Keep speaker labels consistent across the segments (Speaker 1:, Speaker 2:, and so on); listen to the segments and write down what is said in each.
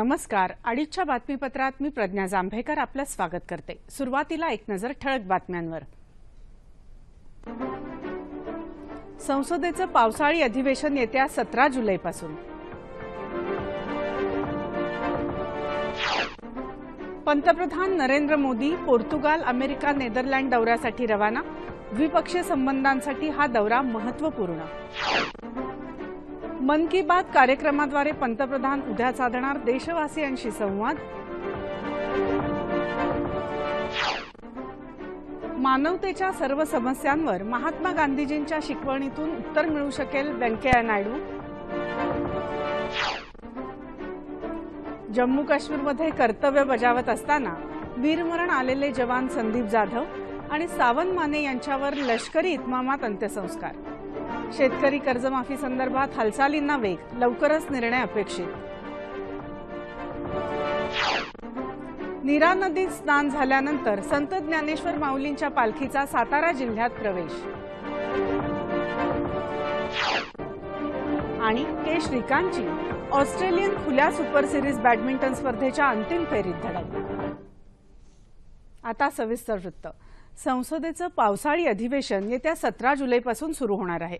Speaker 1: नमस्कार. अडीचच्या बातमीपत्रात मी प्रज्ञा जांभेकर आपलं स्वागत करते. सुरुवातीला एक नजर ठळक बातम्यांवर. संसदेचं पावसाळी अधिवेशन येत्या सतरा जुलैपासून. पंतप्रधान Narendra Modi Portugal America Netherland दौऱ्यासाठी रवाना. द्विपक्षीय संबंधांसाठी हा दौरा महत्त्वपूर्ण मन की बात कार्यक्रमाद्वारे पंतप्रधान उद्या साधणार देशवासियांशी संवाद. मानवतेच्या सर्व समस्यांवर महात्मा गांधीजींच्या शिकवणीतून उत्तर मिळू शकेल व्यंकय्या नायडू. जम्मू काश्मीरमध्ये कर्तव्य बजावत असताना वीरमरण आलेले जवान संदीप जाधव आणि सावंत माने यांच्यावर लष्करी इतमामात अंत्यसंस्कार. शेतकरी कर्जमाफी संदर्भात हालचालींना वेग लवकरच निर्णय अपेक्षित. नीरा नदीत स्नान झाल्यानंतर संत ज्ञानेश्वर माऊलींच्या पालखीचा सातारा जिल्ह्यात प्रवेश. आणि के श्रीकांतची ऑस्ट्रेलियन खुल्या सुपर सिरीज बॅडमिंटन स्पर्धेच्या अंतिम फेरीत धडक. आता सविस्तर वृत्त. संसदेचं पावसाळी अधिवेशन येत्या सतरा जुलैपासून सुरू होणार आहे.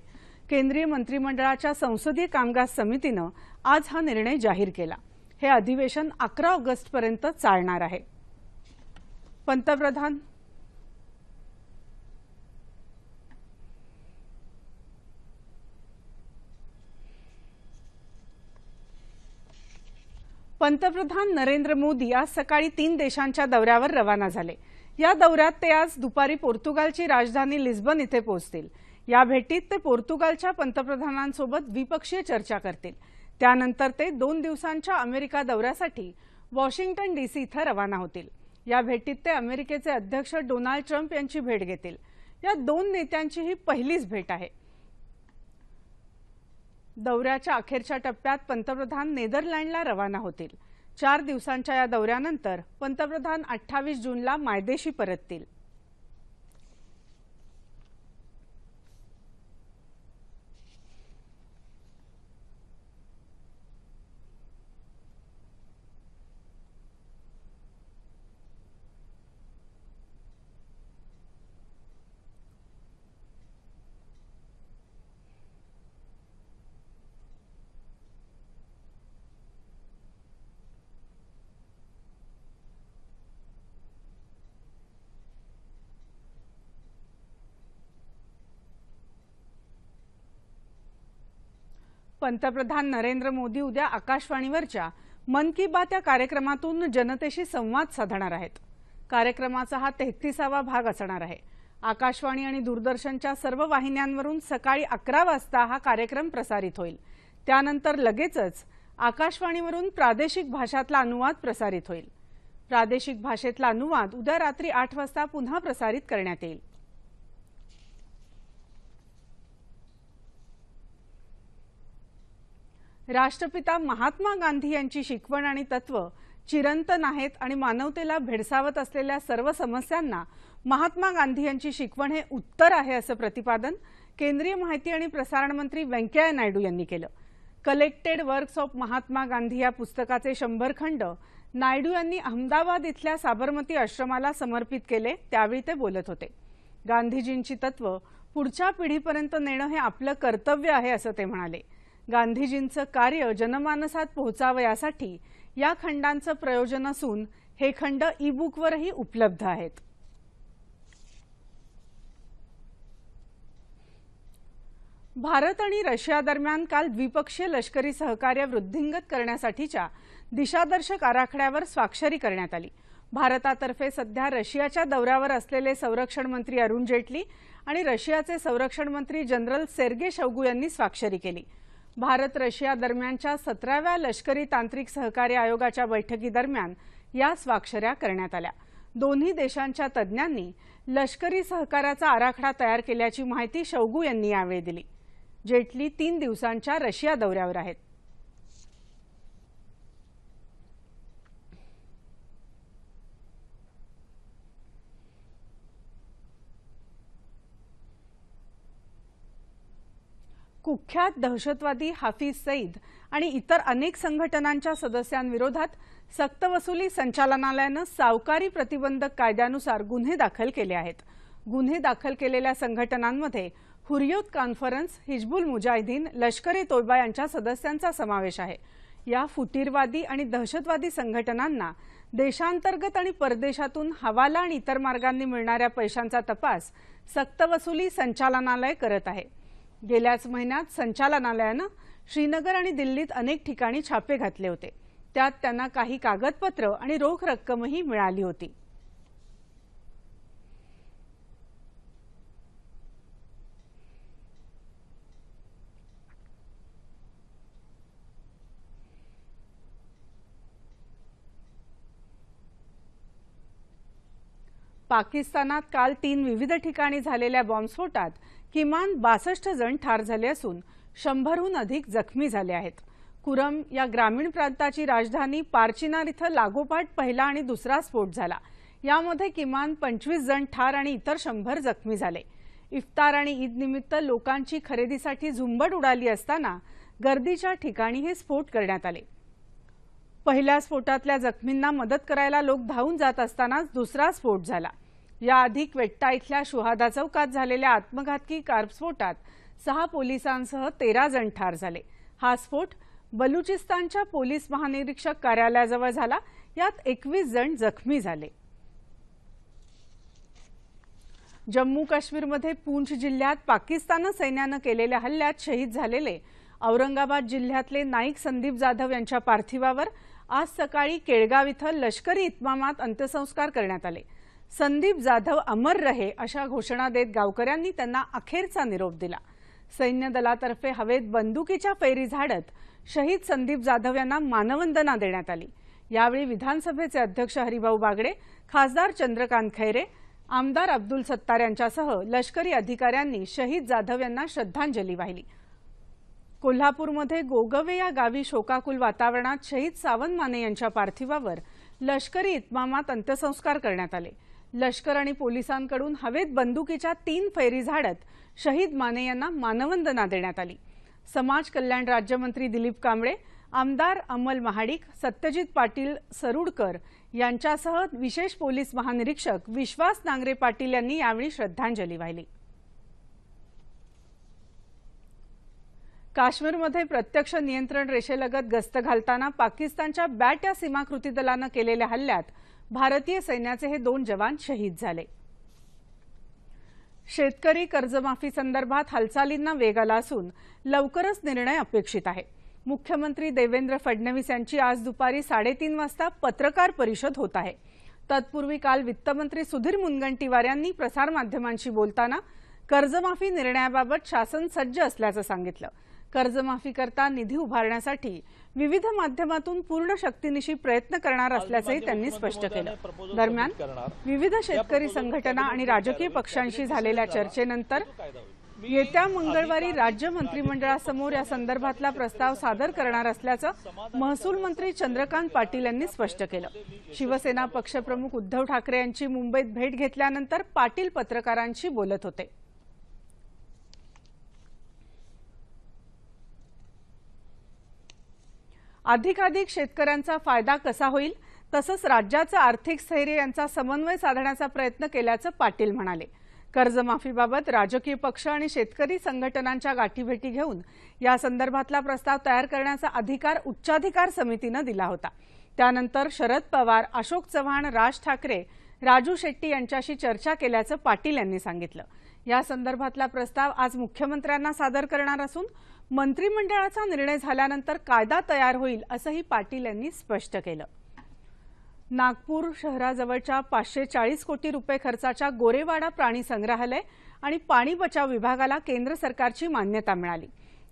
Speaker 1: केंद्रीय मंत्रिमंडळाच्या संसदीय कामकाज समितीनं आज हा निर्णय जाहीर केला. हे अधिवेशन अकरा ऑगस्टपर्यंत चालणार आहे. पंतप्रधान पंतप्रधान नरेंद्र मोदी आज सकाळी तीन देशांच्या दौऱ्यावर रवाना झाले. या दौऱ्यात ते आज दुपारी पोर्तुगालची राजधानी लिस्बन इथे पोहोचतील. या भेटीत ते पोर्तुगालच्या पंतप्रधानांसोबत द्विपक्षीय चर्चा करतील. त्यानंतर ते दोन दिवसांच्या अमेरिका दौऱ्यासाठी वॉशिंग्टन डीसी इथं रवाना होतील. या भेटीत ते अमेरिकेचे अध्यक्ष डोनाल्ड ट्रम्प यांची भेट घेतील. या दोन नेत्यांची ही पहिलीच भेट आहे. दौऱ्याच्या अखेरच्या टप्प्यात पंतप्रधान नेदरलँडला रवाना होतील. चार दिवसांच्या या दौऱ्यानंतर पंतप्रधान अठ्ठावीस जूनला मायदेशी परततील. पंतप्रधान नरेंद्र मोदी उद्या आकाशवाणीवरच्या मन की बात या कार्यक्रमातून जनतेशी संवाद साधणार आहेत. कार्यक्रमाचा हा तेहतीसावा भाग असणार आहे. आकाशवाणी आणि दूरदर्शनच्या सर्व वाहिन्यांवरून सकाळी अकरा वाजता हा कार्यक्रम प्रसारित होईल. त्यानंतर लगेचच आकाशवाणीवरून प्रादेशिक भाषातला अनुवाद प्रसारित होईल. प्रादेशिक भाषेतला अनुवाद उद्या रात्री आठ वाजता पुन्हा प्रसारित करण्यात येईल. राष्ट्रपिता महात्मा गांधी यांची शिकवण आणि तत्व चिरंतन आहेत आणि मानवतेला भेडसावत असलेल्या सर्व समस्यांना महात्मा गांधी यांची शिकवण हे उत्तर आहे असं प्रतिपादन केंद्रीय माहिती आणि प्रसारण मंत्री व्यंकय्या नायडू यांनी केलं. Collected works of Mahatma Gandhi या पुस्तकाचे शंभर खंड नायडू यांनी अहमदाबाद इथल्या साबरमती आश्रमाला समर्पित केले त्यावेळी ते बोलत होते. गांधीजींची तत्व पुढच्या पिढीपर्यंत नेणं हे आपलं कर्तव्य आहे असं ते म्हणाले. गांधीजींचं कार्य जनमानसात पोहोचावं यासाठी या खंडांचं प्रयोजन असून हे खंड ई बुकवरही उपलब्ध आहेत. भारत आणि रशिया दरम्यान काल द्विपक्षीय लष्करी सहकार्य वृद्धिंगत करण्यासाठीच्या दिशादर्शक आराखड्यावर स्वाक्षरी करण्यात आली. भारतातर्फे सध्या रशियाच्या दौऱ्यावर असलेले संरक्षण मंत्री अरुण जेटली आणि रशियाचे संरक्षण मंत्री जनरल सेर्गे शौगू यांनी स्वाक्षरी केली. भारत रशिया दरम्यानच्या सतराव्या लष्करी तांत्रिक सहकार्य आयोगाच्या बैठकीदरम्यान या स्वाक्षऱ्या करण्यात आल्या. दोन्ही देशांच्या तज्ज्ञांनी लष्करी सहकार्याचा आराखडा तयार केल्याची माहिती शौगू यांनी यावेळी दिली. जेटली तीन दिवसांच्या रशिया दौऱ्यावर आहेत. कुख्यात दहशतवादी हाफिज सईद आणि इतर अनेक संघटनांच्या सदस्यांविरोधात सक्तवसुली संचालनालयानं सावकारी प्रतिबंधक कायद्यानुसार गुन्हे दाखल केले आहेत. गुन्हे दाखल केलेल्या संघटनांमध्ये हुरियत कॉन्फरन्स हिजबुल मुजाहिदीन लष्कर ए तोयबा यांच्या सदस्यांचा समावेश आहे. या फुटीरवादी आणि दहशतवादी संघटनांना देशांतर्गत आणि परदेशातून हवाला आणि इतर मार्गांनी मिळणाऱ्या पैशांचा तपास सक्तवसुली संचालनालय करत आहे. गेल्याच महिन्यात संचालनालयानं श्रीनगर आणि दिल्लीत अनेक ठिकाणी छापे घातले होते. त्यात त्यांना काही कागदपत्र आणि रोख रक्कमही मिळाली होती. पाकिस्तानात काल तीन विविध ठिकाणी झालेल्या बॉम्बस्फोटात किमान बासष्ट जण ठार झाले असून शंभरहून अधिक जखमी झाले आहेत. कुरम या ग्रामीण प्रांताची राजधानी पारचिनार इथं लागोपाठ पहिला आणि दुसरा स्फोट झाला. यामध्ये किमान पंचवीस जण ठार आणि इतर शंभर जखमी झाले. इफ्तार आणि ईद निमित्त लोकांची खरेदीसाठी झुंबड उडाली असताना गर्दीच्या ठिकाणी हे स्फोट करण्यात आले. पहिल्या स्फोटातल्या जखमींना मदत करायला लोक धावून जात असतानाच दुसरा स्फोट झाला. याआधी क्वेट्टा इथल्या शुहादा चौकात झालेल्या आत्मघातकी कारस्फोटात सहा पोलिसांसह तेरा जण ठार झाले. हा स्फोट बलुचिस्तानच्या पोलीस महानिरीक्षक कार्यालयाजवळ झाला. यात एकवीस जण जखमी झाले. जम्मू काश्मीरमध्ये पूंछ जिल्ह्यात पाकिस्तान सैन्यानं केलेल्या हल्ल्यात शहीद झालेले औरंगाबाद जिल्ह्यातले नाईक संदीप जाधव यांच्या पार्थिवावर आज सकाळी केळगाव इथं लष्करी इतमामात अंत्यसंस्कार करण्यात आले. संदीप जाधव अमर रहे अशा घोषणा देत गावकऱ्यांनी त्यांना अखेरचा निरोप दिला. सैन्य दलातर्फे हवेत बंदुकीच्या फैरी झाडत शहीद संदीप जाधव यांना मानवंदना देण्यात आली. यावेळी विधानसभेचे अध्यक्ष हरिभाऊ बागडे खासदार चंद्रकांत खैरे आमदार अब्दुल सत्तार यांच्यासह लष्करी अधिकाऱ्यांनी शहीद जाधव यांना श्रद्धांजली वाहिली. कोल्हापूरमध्ये गोगवे या गावी शोकाकुल वातावरणात शहीद सावंत माने यांच्या पार्थिवावर लष्करी इतमामात अंत्यसंस्कार करण्यात आले. लष्कर आणि पोलिसांकडून हवेत बंदुकीच्या तीन फैरी झाडत शहीद माने यांना मानवंदना देण्यात आली. समाज कल्याण राज्यमंत्री दिलीप कांबळे आमदार अमल महाडिक सत्यजित पाटील सरुडकर यांच्यासह विशेष पोलीस महानिरीक्षक विश्वास नांगरे पाटील यांनी यावेळी श्रद्धांजली वाहिली. काश्मीरमध्ये प्रत्यक्ष नियंत्रण रेषेलगत गस्त घालताना पाकिस्तानच्या बॅट या सीमाकृती दलानं केलेल्या हल्ल्यात भारतीय सैन्याचे हे दोन जवान शहीद झाले. शेतकरी कर्जमाफी संदर्भात हालचालींना वेग आला असून लवकरच निर्णय अपेक्षित आहे. मुख्यमंत्री देवेंद्र फडणवीस यांची आज दुपारी साडेतीन वाजता पत्रकार परिषद होत आहे. तत्पूर्वी काल वित्तमंत्री सुधीर मुनगंटीवार यांनी प्रसारमाध्यमांशी बोलताना कर्जमाफी निर्णयाबाबत शासन सज्ज असल्याचं सांगितलं. कर्जमाफी करता निधी उभारण्यासाठी विविध माध्यमातून पूर्ण शक्तीनिशी प्रयत्न करणार असल्याचंही त्यांनी स्पष्ट केलं. दरम्यान विविध शेतकरी संघटना आणि राजकीय पक्षांशी झालेल्या चर्चेनंतर येत्या मंगळवारी राज्य मंत्रिमंडळासमोर या संदर्भातला प्रस्ताव सादर करणार असल्याचं महसूल मंत्री चंद्रकांत पाटील यांनी स्पष्ट केलं. शिवसेना पक्षप्रमुख उद्धव ठाकरे यांची मुंबईत भेट घेतल्यानंतर पाटील पत्रकारांशी बोलत होते. अधिकाधिक शेतकऱ्यांचा फायदा कसा होईल तसंच राज्याचं आर्थिक स्थैर्य यांचा समन्वय साधण्याचा प्रयत्न केल्याचं पाटील म्हणाले. कर्जमाफीबाबत राजकीय पक्ष आणि शेतकरी संघटनांच्या गाठीभेटी घेऊन या संदर्भातला प्रस्ताव तयार करण्याचा अधिकार उच्चाधिकार समितीनं दिला होता. त्यानंतर शरद पवार अशोक चव्हाण राज ठाकरे राजू शेट्टी यांच्याशी चर्चा केल्याचं पाटील यांनी सांगितलं. या संदर्भातला प्रस्ताव आज मुख्यमंत्र्यांना सादर करणार असून मंत्रिमंडळाचा निर्णय झाल्यानंतर कायदा तयार होईल असंही पाटील यांनी स्पष्ट केलं. नागपूर शहराजवळच्या पाचशे चाळीस कोटी रुपये खर्चाच्या गोरेवाडा प्राणी संग्रहालय आणि पाणी बचाव विभागाला केंद्र सरकारची मान्यता मिळाली.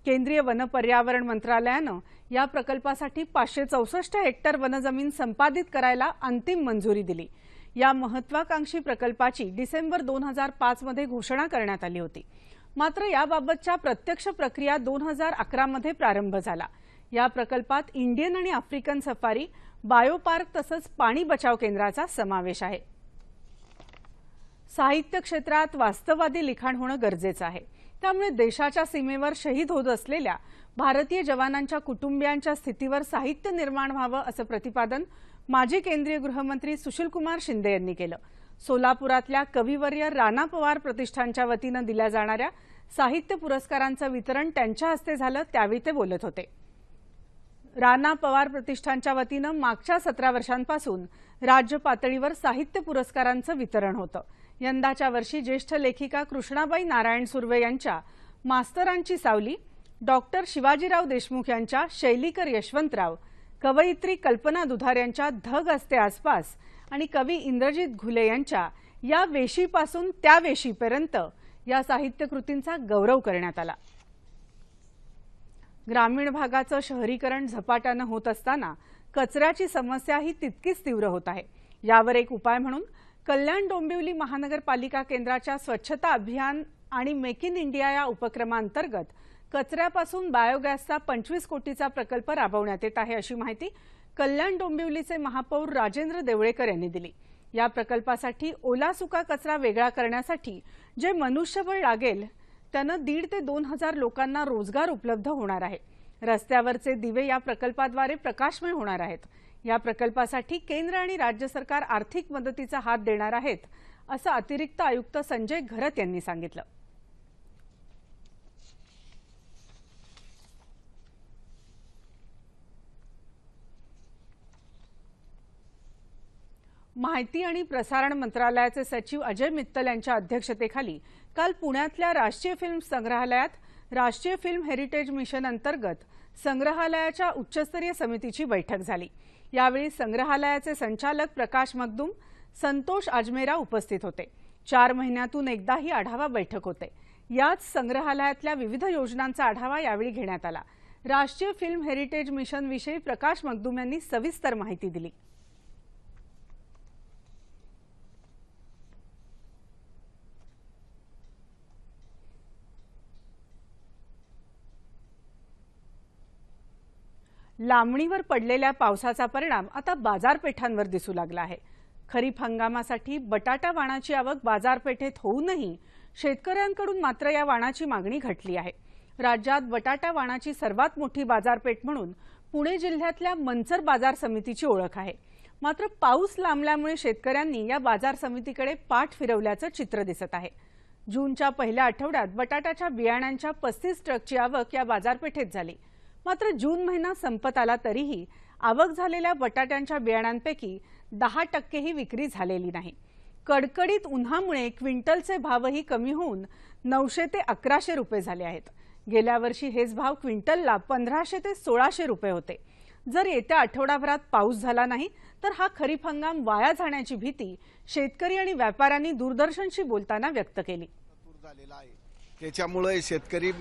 Speaker 1: केंद्रीय वन पर्यावरण मंत्रालयानं या प्रकल्पासाठी पाचशे चौसष्ट हेक्टर वनजमीन संपादित करायला अंतिम मंजुरी दिली. या महत्वाकांक्षी प्रकल्पाची डिसेंबर दोन हजार पाचमध्ये घोषणा करण्यात आली होती. मात्र याबाबतच्या प्रत्यक्ष प्रक्रिया दोन हजार अकरामध्ये प्रारंभ झाला. या प्रकल्पात इंडियन आणि आफ्रिकन सफारी बायोपार्क तसंच पाणी बचाव केंद्राचा समावेश आहे. साहित्य क्षेत्रात वास्तववादी लिखाण होणं गरजेचं आहे. त्यामुळे देशाच्या सीमेवर शहीद होत असलेल्या भारतीय जवानांच्या कुटुंबियांच्या स्थितीवर साहित्य निर्माण व्हावं असं प्रतिपादन माजी केंद्रीय गृहमंत्री सुशीलकुमार शिंदे यांनी केलं. सोलापुरातल्या कविवर्य राणा पवार प्रतिष्ठानच्या वतीनं दिल्या जाणाऱ्या साहित्य पुरस्कारांचं वितरण त्यांच्या हस्ते झालं त्यावेळी ते बोलत होते. राणा पवार प्रतिष्ठानच्या वतीनं मागच्या सतरा वर्षांपासून राज्य पातळीवर साहित्य पुरस्कारांचं वितरण होतं. यंदाच्या वर्षी ज्येष्ठ लेखिका कृष्णाबाई नारायण सुर्वे यांच्या मास्तरांची सावली डॉक्टर शिवाजीराव देशमुख यांच्या शैलीकर यशवंतराव कवयित्री कल्पना दुधार यांच्या धग असते आसपास आणि कवी इंद्रजित घुले यांच्या या वेशीपासून त्या वेशीपर्यंत या साहित्य कृतींचा गौरव करण्यात आला. ग्रामीण भागाचं शहरीकरण झपाट्यानं होत असताना कचऱ्याची समस्या ही तितकीच तीव्र होत आहे. यावर एक उपाय म्हणून कल्याण डोंबिवली महानगरपालिका केंद्राच्या स्वच्छता अभियान आणि मेक इन इंडिया या उपक्रमांतर्गत कचऱ्यापासून बायोगॅसचा पंचवीस कोटीचा प्रकल्प राबवण्यात येत आहे अशी माहिती कल्याण डोंबिवलीचे महापौर राजेंद्र देवळेकर यांनी दिली. या प्रकल्पासाठी ओला सुका कचरा वेगळा करण्यासाठी जे मनुष्यबळ लागेल त्यानं दीड ते दोन हजार लोकांना रोजगार उपलब्ध होणार आहे. रस्त्यावरचे दिवे या प्रकल्पाद्वारे प्रकाशमय होणार आहेत. या प्रकल्पासाठी केंद्र आणि राज्य सरकार आर्थिक मदतीचा हात देणार आहेत असं अतिरिक्त आयुक्त संजय घरत यांनी सांगितलं. माहिती आणि प्रसारण मंत्रालयाचे सचिव अजय मित्तल यांच्या अध्यक्षतेखाली काल पुण्यातल्या राष्ट्रीय फिल्म संग्रहालयात राष्ट्रीय फिल्म हेरिटेज मिशन अंतर्गत संग्रहालयाच्या उच्चस्तरीय समितीची बैठक झाली. यावेळी संग्रहालयाचे संचालक प्रकाश मगदुम संतोष अजमेरा उपस्थित होते. चार महिन्यातून एकदा ही आढावा बैठक होते. याच संग्रहालयातल्या विविध योजनांचा आढावा यावेळी घेण्यात आला. राष्ट्रीय फिल्म हेरिटेज मिशनविषयी प्रकाश मगदुम यांनी सविस्तर माहिती दिली. लांबणीवर पडलेल्या पावसाचा परिणाम आता बाजारपेठांवर दिसू लागला आहे. खरीप हंगामासाठी बटाटा वाणाची आवक बाजारपेठेत होऊनही शेतकऱ्यांकडून मात्र या वाणाची मागणी घटली आहे. राज्यात बटाटा वाणाची सर्वात मोठी बाजारपेठ म्हणून पुणे जिल्ह्यातल्या मंचर बाजार समितीची ओळख आहे. मात्र पाऊस लांबल्यामुळे शेतकऱ्यांनी या बाजार समितीकडे पाठ फिरवल्याचं चित्र दिसत आहे. जूनच्या पहिल्या आठवड्यात बटाट्याच्या बियाण्यांच्या पस्तीस ट्रकची आवक या बाजारपेठेत झाली. मात्र जून महिना संपत आला तरीही आवक झालेल्या बटाट्यांच्या बियाण्यांपैकी दहा टक्केही विक्री झालेली नाही. कडकडीत उन्हामुळे क्विंटलचे भावही कमी होऊन नऊशे ते अकराशे रुपये झाले आहेत. गेल्या वर्षी हेच भाव क्विंटलला पंधराशे ते सोळाशे रुपये होते. जर येत्या आठवडाभरात पाऊस झाला नाही तर हा खरीप हंगाम वाया जाण्याची भीती शेतकरी आणि व्यापाऱ्यांनी दूरदर्शनशी बोलताना व्यक्त केली.
Speaker 2: त्याच्यामुळे शेतकरी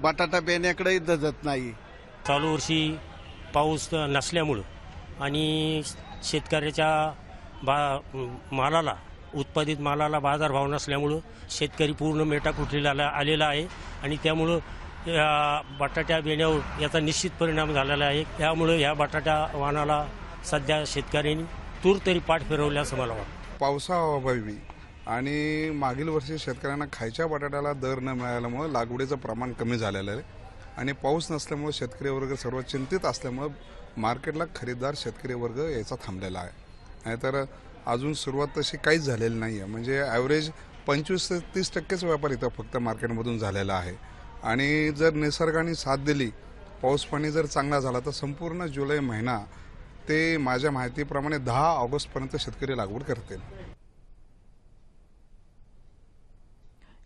Speaker 2: बटाटा बेण्याकडे धजत नाही.
Speaker 3: चालू वर्षी पाऊस नसल्यामुळं आणि शेतकऱ्याच्या बा मालाला उत्पादित मालाला बाजारभाव नसल्यामुळं शेतकरी पूर्ण मेटाकुटीला आला- आलेला आहे आणि त्यामुळं या बटाट्या बेण्यावर याचा निश्चित परिणाम झालेला आहे. त्यामुळं ह्या बटाट्या वाहनाला सध्या शेतकऱ्यांनी तूर तरी पाठ फिरवल्या असं मला वाटतं.
Speaker 4: पावसाअभावी आणि मागील वर्षी शेतकऱ्यांना खायच्या बटाट्याला दर न मिळाल्यामुळे लागवडीचं प्रमाण कमी झालेलं आहे. आणि पाऊस नसल्यामुळे शेतकरी वर्ग सर्व चिंतित असल्यामुळे मार्केटला खरेदीदार शेतकरी वर्ग यायचा थांबलेला आहे. नाहीतर अजून सुरुवात तशी काहीच झालेली नाही आहे म्हणजे ॲव्हरेज पंचवीस ते तीस टक्केच व्यापार इथं फक्त मार्केटमधून झालेला आहे. आणि जर निसर्गाने साथ दिली पाऊस पाणी जर चांगला झाला तर संपूर्ण जुलै महिना ते माझ्या माहितीप्रमाणे दहा ऑगस्टपर्यंत शेतकरी लागवड करतील.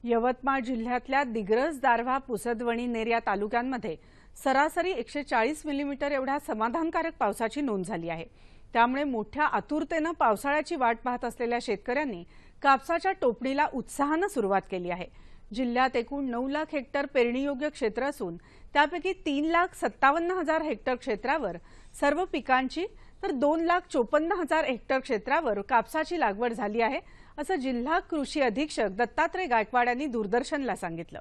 Speaker 1: यवतमाळ जिल्ह्यातल्या दिग्रस दारव्हा पुसदवणी नेर या तालुक्यांमध्ये सरासरी एकशे चाळीस मिलीमीटर एवढ्या समाधानकारक पावसाची नोंद झाली आहे. त्यामुळे मोठ्या आतुरतेनं पावसाळ्याची वाट पाहत असलेल्या शेतकऱ्यांनी कापसाच्या टोपणीला उत्साहानं सुरुवात केली आहे. जिल्ह्यात एकूण नऊ लाख हेक्टर पेरणीयोग्य क्षेत्र असून त्यापैकी तीन लाख सत्तावन्न हजार हेक्टर क्षेत्रावर सर्व पिकांची तर दोन लाख चोपन्न हजार हेक्टर क्षेत्रावर कापसाची लागवड झाली आहे. असं जिल्हा कृषी अधीक्षक दत्तात्रय गायकवाड यांनी दूरदर्शनला सांगितलं.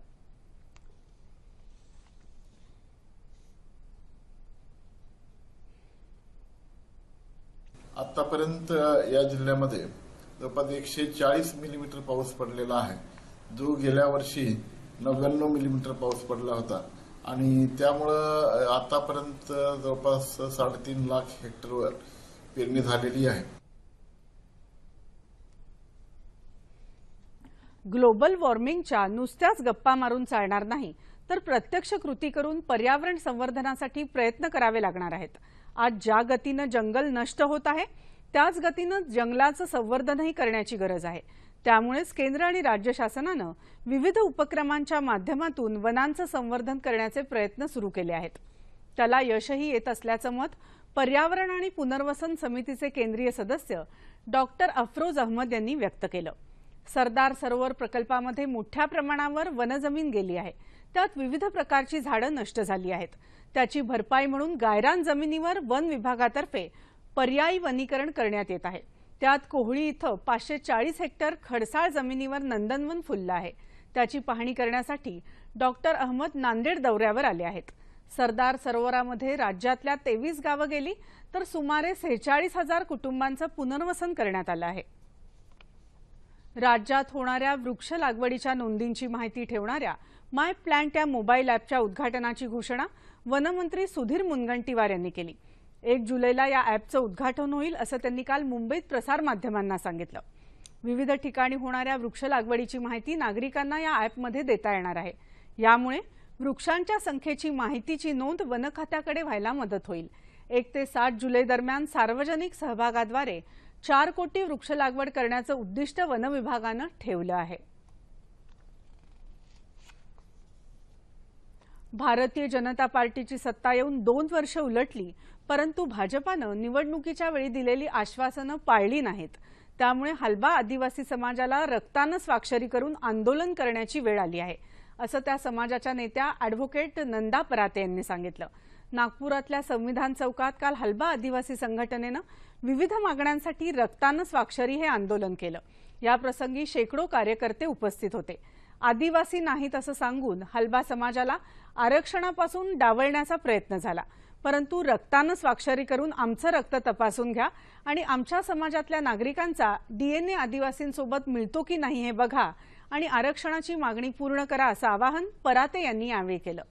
Speaker 5: आतापर्यंत या जिल्ह्यामध्ये जवळपास एकशे चाळीस मिलीमीटर पाऊस पडलेला आहे. जो गेल्या वर्षी नव्याण्णव मिलीमीटर पाऊस पडला होता. आणि त्यामुळं आतापर्यंत जवळपास साडेतीन लाख हेक्टरवर पेरणी झालेली आहे.
Speaker 1: ग्लोबल वॉर्मिंगच्या नुसत्याच गप्पा मारून चालणार नाही तर प्रत्यक्ष कृती करून पर्यावरण संवर्धनासाठी प्रयत्न करावे लागणार आहेत. आज ज्या गतीनं जंगल नष्ट होत आहे त्याच गतीनं जंगलाचं संवर्धनही करण्याची गरज आहे. त्यामुळेच केंद्र आणि राज्य शासनानं विविध उपक्रमांच्या माध्यमातून वनांचं संवर्धन करण्याचे प्रयत्न सुरू केले आहेत. त्याला यशही येत असल्याचं मत पर्यावरण आणि पुनर्वसन समितीचे केंद्रीय सदस्य डॉक्टर अफरोज अहमद यांनी व्यक्त केलं. सरदार सरोवर प्रकल्पामध्ये मोठ्या प्रमाणावर वनजमीन गेली आहे. त्यात विविध प्रकारची झाडं नष्ट झाली आहेत. त्याची भरपाई म्हणून गायरान जमिनीवर वन विभागातर्फे पर्यायी वनीकरण करण्यात येत आहे. त्यात कोहळी इथं पाचशे चाळीस हेक्टर खडसाळ जमिनीवर नंदनवन फुललं आहे. त्याची पाहणी करण्यासाठी डॉक्टर अहमद नांदेड दौऱ्यावर आले आहेत. सरदार सरोवरामध्ये राज्यातल्या तेवीस गावं गेली तर सुमारे सेहेचाळीस हजार कुटुंबांचं पुनर्वसन करण्यात आलं आहे. राज्यात होणाऱ्या वृक्ष लागवडीच्या नोंदींची माहिती ठेवणाऱ्या माय प्लॅन्ट या मोबाईल ॲपच्या उद्घाटनाची घोषणा वनमंत्री सुधीर मुनगंटीवार यांनी केली. एक जुलैला या ॲपचं उद्घाटन होईल असं त्यांनी काल मुंबईत प्रसारमाध्यमांना सांगितलं. विविध ठिकाणी होणाऱ्या वृक्ष लागवडीची माहिती नागरिकांना या ॲपमध्ये देता येणार आहे. यामुळे वृक्षांच्या संख्येची माहितीची नोंद वन खात्याकडे व्हायला मदत होईल. एक ते सात जुलै दरम्यान सार्वजनिक सहभागाद्वारे चार कोटी वृक्ष लागवड करण्याचं उद्दिष्ट वन विभागानं ठेवलं आहे. भारतीय जनता पार्टीची सत्ता येऊन दोन वर्ष उलटली परंतु भाजपानं निवडणुकीच्या वेळी दिलेली आश्वासनं पाळली नाहीत. त्यामुळे हलबा आदिवासी समाजाला रक्तानं स्वाक्षरी करून आंदोलन करण्याची वेळ आली आहे असं त्या समाजाच्या नेत्या अॅडव्होकेट नंदा पराते यांनी सांगितलं. नागपुरातल्या संविधान चौकात काल हलबा आदिवासी संघटनेनं विविध मागण्यांसाठी रक्तानं स्वाक्षरी हे आंदोलन केलं. याप्रसंगी शेकडो कार्यकर्ते उपस्थित होते. आदिवासी नाहीत असं सांगून हलबा समाजाला आरक्षणापासून डावलण्याचा प्रयत्न झाला. परंतु रक्तानं स्वाक्षरी करून आमचं रक्त तपासून घ्या आणि आमच्या समाजातल्या नागरिकांचा डीएनए आदिवासींसोबत मिळतो की नाही हे बघा आणि आरक्षणाची मागणी पूर्ण करा असं आवाहन पराते यांनी यावेळी केलं.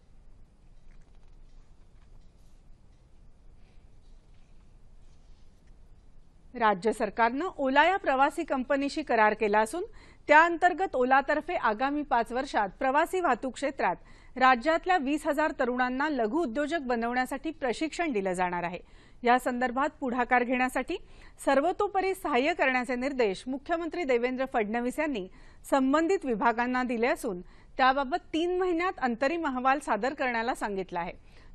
Speaker 1: राज्य सरकारनं ओला या प्रवासी कंपनीशी करार केला असून त्याअंतर्गत ओलातर्फे आगामी पाच वर्षात प्रवासी वाहतूक क्षेत्रात राज्यातल्या वीस हजार तरुणांना लघु उद्योजक बनवण्यासाठी प्रशिक्षण दिलं जाणार आहे. या संदर्भात पुढाकार घेण्यासाठी सर्वतोपरी सहाय्य करण्याचे निर्देश मुख्यमंत्री देवेंद्र फडणवीस यांनी संबंधित विभागांना दिले असून त्याबाबत तीन महिन्यात अंतरिम अहवाल सादर करण्याला सांगितलं आहे.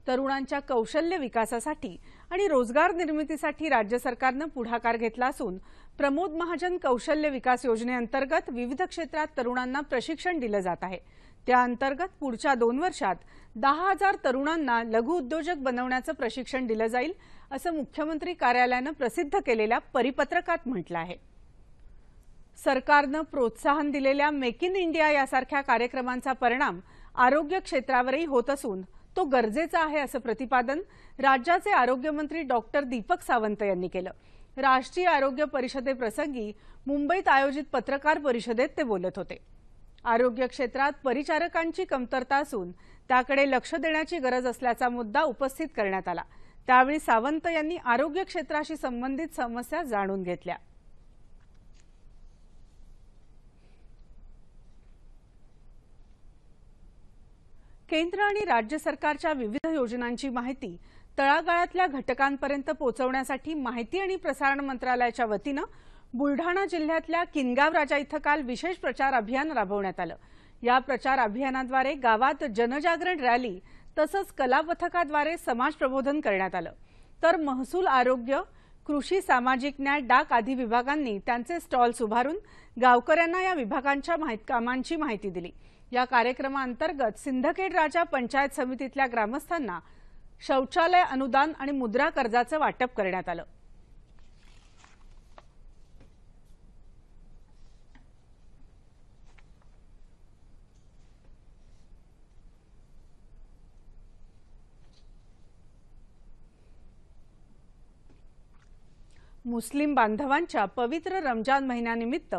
Speaker 1: तरुणांच्या कौशल्य विकासासाठी आणि रोजगार निर्मितीसाठी राज्य सरकारनं पुढाकार घेतला असून प्रमोद महाजन कौशल्य विकास योजनेअंतर्गत विविध क्षेत्रात तरुणांना प्रशिक्षण दिलं जात आहे. त्याअंतर्गत पुढच्या दोन वर्षात दहा हजार तरुणांना लघु उद्योजक बनवण्याचं प्रशिक्षण दिलं जाईल असं मुख्यमंत्री कार्यालयानं प्रसिद्ध केलेल्या परिपत्रकात म्हटलं आहे. सरकारनं प्रोत्साहन दिलेल्या मेक इन इंडिया यासारख्या कार्यक्रमांचा परिणाम आरोग्य क्षेत्रावरही होत असून तो गरजेचा आहे असं प्रतिपादन राज्याचे आरोग्यमंत्री डॉक्टर दीपक सावंत यांनी केलं. राष्ट्रीय आरोग्य परिषदेप्रसंगी मुंबईत आयोजित पत्रकार परिषदेत ते बोलत होते. आरोग्य क्षेत्रात परिचारकांची कमतरता असून त्याकडे लक्ष देण्याची गरज असल्याचा मुद्दा उपस्थित करण्यात आला. त्यावेळी सावंत यांनी आरोग्य क्षेत्राशी संबंधित समस्या जाणून घेतल्या. केंद्र आणि राज्य सरकारच्या विविध योजनांची माहिती तळागाळातल्या घटकांपर्यंत पोहोचवण्यासाठी माहिती आणि प्रसारण मंत्रालयाच्या वतीनं बुलढाणा जिल्ह्यातल्या किनगाव राजा इथं काल विशेष प्रचार अभियान राबवण्यात आलं. या प्रचार अभियानाद्वारे गावात जनजागरण रॅली तसंच कलापथकाद्वारे समाज प्रबोधन करण्यात आलं. तर महसूल आरोग्य कृषी सामाजिक न्याय डाक आदी विभागांनी त्यांचे स्टॉल्स उभारून गावकऱ्यांना या विभागांच्या माहीत कामांची माहिती दिली. या कार्यक्रमाअंतर्गत सिंदखेड राजा पंचायत समितीतल्या ग्रामस्थांना शौचालय अनुदान आणि मुद्रा कर्जाचं वाटप करण्यात आलं. मुस्लिम बांधवांच्या पवित्र रमजान महिन्यानिमित्त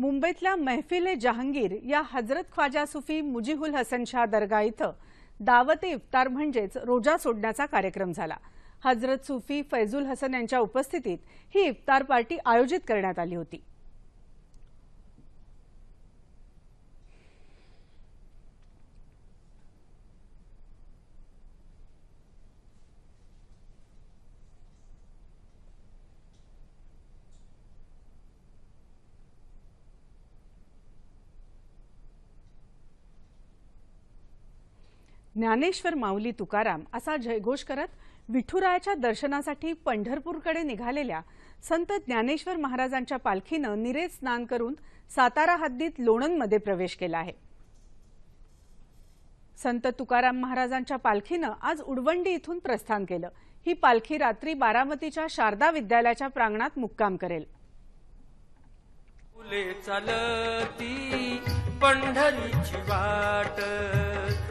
Speaker 1: मुंबईतल्या महफिल जहांगीर या हजरत ख्वाजा सुफी मुजिहुल हसन शाह दर्गा इथं दावत ए इफ्तार म्हणजेच रोजा सोडण्याचा कार्यक्रम झाला. हजरत सुफी फैजुल हसन यांच्या उपस्थितीत ही इफ्तार पार्टी आयोजित करण्यात आली होती. ज्ञानेश्वर माऊली तुकाराम असा जयघोष करत विठुरायाच्या दर्शनासाठी पंढरपूरकडे निघालेल्या संत ज्ञानेश्वर महाराजांच्या पालखीनं निरेत स्नान करून सातारा हद्दीत लोणंदमध्ये प्रवेश केला आहे. संत तुकाराम महाराजांच्या पालखीनं आज उडवंडी इथून प्रस्थान केलं. ही पालखी रात्री बारामतीच्या शारदा विद्यालयाच्या प्रांगणात मुक्काम करेल.
Speaker 6: फुले चालती पंढरीची वाट.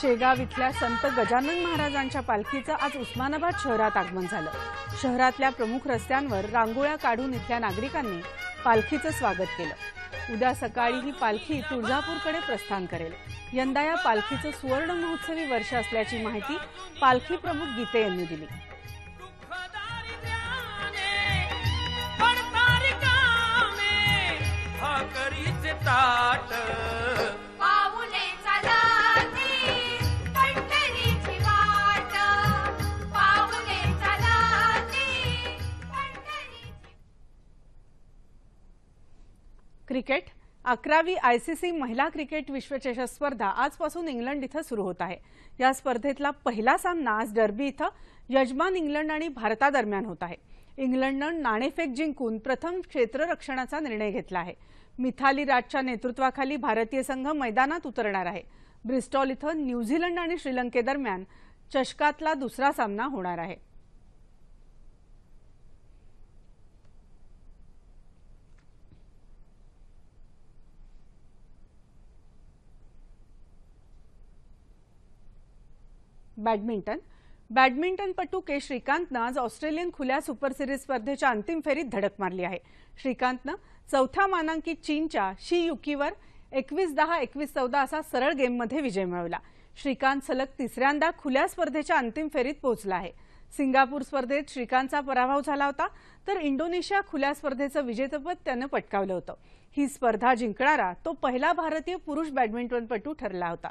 Speaker 1: शेगाव इथल्या संत गजानन महाराजांच्या पालखीचं आज उस्मानाबाद शहरात आगमन झालं. शहरातल्या प्रमुख रस्त्यांवर रांगोळ्या काढून इथल्या नागरिकांनी पालखीचं स्वागत केलं. उद्या सकाळी ही पालखी तुळजापूरकडे प्रस्थान करेल. यंदा या पालखीचं सुवर्ण महोत्सवी वर्ष असल्याची माहिती पालखी प्रमुख गीते यांनी दिली.
Speaker 6: ताट
Speaker 1: क्रिकेट अकरावी आयसीसी महिला क्रिकेट विश्वचषक स्पर्धा आजपासून इंग्लंड इथं सुरू होत आहे. या स्पर्धेतला पहिला सामना आज डर्बी इथं यजमान इंग्लंड आणि भारतादरम्यान होत आहे. इंग्लंडनं नाणेफेक जिंकून प्रथम क्षेत्ररक्षणाचा निर्णय घेतला आहे. मिथाली राजच्या नेतृत्वाखाली भारतीय संघ मैदानात उतरणार आहे. ब्रिस्टॉल इथं न्यूझीलंड आणि श्रीलंकेदरम्यान चषकातला दुसरा सामना होणार आहे. बॅडमिंटन. बॅडमिंटनपटू के. श्रीकांतनं आज ऑस्ट्रेलियन खुल्या सुपर सिरीज स्पर्धेच्या अंतिम फेरीत धडक मारली आहे. श्रीकांतनं चौथ्या मानांकित चीनच्या शी युकीवर एकवीस दहा एकवीस चौदा असा सरळ गेममध्ये विजय मिळवला. श्रीकांत सलग तिसऱ्यांदा खुल्या स्पर्धेच्या अंतिम फेरीत पोहोचला आहे. सिंगापूर स्पर्धेत श्रीकांतचा पराभव झाला होता तर इंडोनेशिया खुल्या स्पर्धेचं विजेतेपद त्यानं पटकावलं होतं. ही स्पर्धा जिंकणारा तो पहिला भारतीय पुरुष बॅडमिंटनपटू ठरला होता.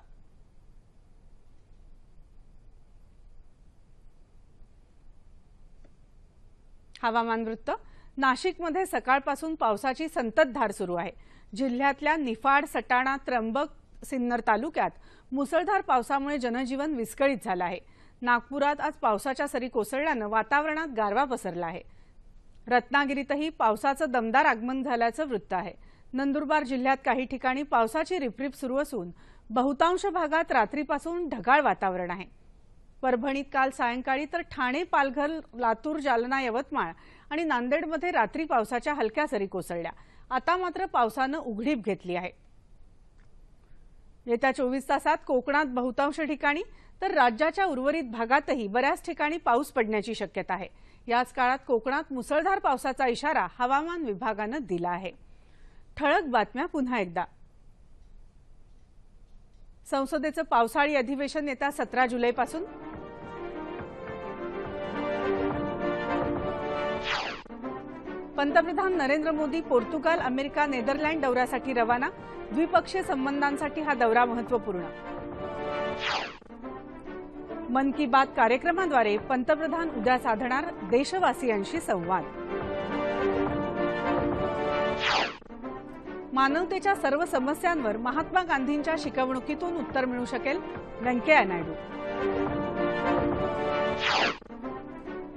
Speaker 1: हवामान वृत्त. नाशिकमध्ये सकाळपासून पावसाची संततधार सुरू आहे. जिल्ह्यातल्या निफाड सटाणा त्र्यंबक सिन्नर तालुक्यात मुसळधार पावसामुळे जनजीवन विस्कळीत झालं आहे. नागपुरात आज पावसाच्या सरी कोसळल्यानं वातावरणात गारवा पसरला आहे. रत्नागिरीतही पावसाचं दमदार आगमन झाल्याचं वृत्त आहे. नंदुरबार जिल्ह्यात काही ठिकाणी पावसाची रिपरिप सुरू असून बहुतांश भागात रात्रीपासून ढगाळ वातावरण आहे. परभणीत काल सायंकाळी तर ठाणे पालघर लातूर जालना यवतमाळ आणि नांदेडमध्ये रात्री पावसाच्या हलक्या सरी कोसळल्या. आता मात्र पावसानं उघडीप घेतली आहे. येत्या चोवीस तासात कोकणात बहुतांश ठिकाणी तर राज्याच्या उर्वरित भागातही बऱ्याच ठिकाणी पाऊस पडण्याची शक्यता आहे. याच काळात कोकणात मुसळधार पावसाचा इशारा हवामान विभागानं दिला आहे. ठळक बातम्या पुन्हा एकदा. संसदेचं पावसाळी अधिवेशन येत्या सतरा जुलैपासून पंतप्रधान Narendra Modi Portugal America Netherland दौऱ्यासाठी रवाना. द्विपक्षीय संबंधांसाठी हा दौरा महत्त्वपूर्ण मन की बात कार्यक्रमाद्वारे पंतप्रधान उद्या साधणार देशवासियांशी संवाद. मानवतेच्या सर्व समस्यांवर महात्मा गांधींच्या शिकवणुकीतून उत्तर मिळू शकेल व्यंकय्या नायडू.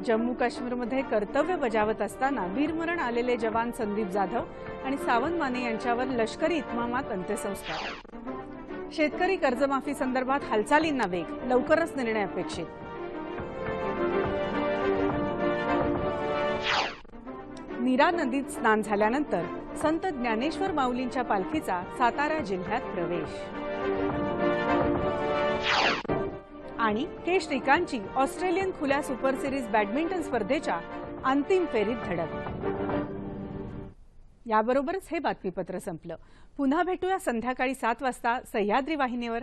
Speaker 1: जम्मू काश्मीरमध्ये कर्तव्य बजावत असताना वीरमरण आलेले जवान संदीप जाधव आणि सावंत माने यांच्यावर लष्करी इतमामात अंत्यसंस्कार. शेतकरी कर्जमाफी संदर्भात हालचालींना वेग लवकरच निर्णय अपेक्षित. नीरा नदीत स्नान झाल्यानंतर संत ज्ञानेश्वर माऊलींच्या पालखीचा सातारा जिल्ह्यात प्रवेश. आणि के श्रीकांतची ऑस्ट्रेलियन खुल्या सुपर सिरीज बॅडमिंटन स्पर्धेच्या अंतिम फेरीत धडक. याबरोबरच हे बातमीपत्र संपलं. पुन्हा भेटूया संध्याकाळी सात वाजता सह्याद्री वाहिनीवर.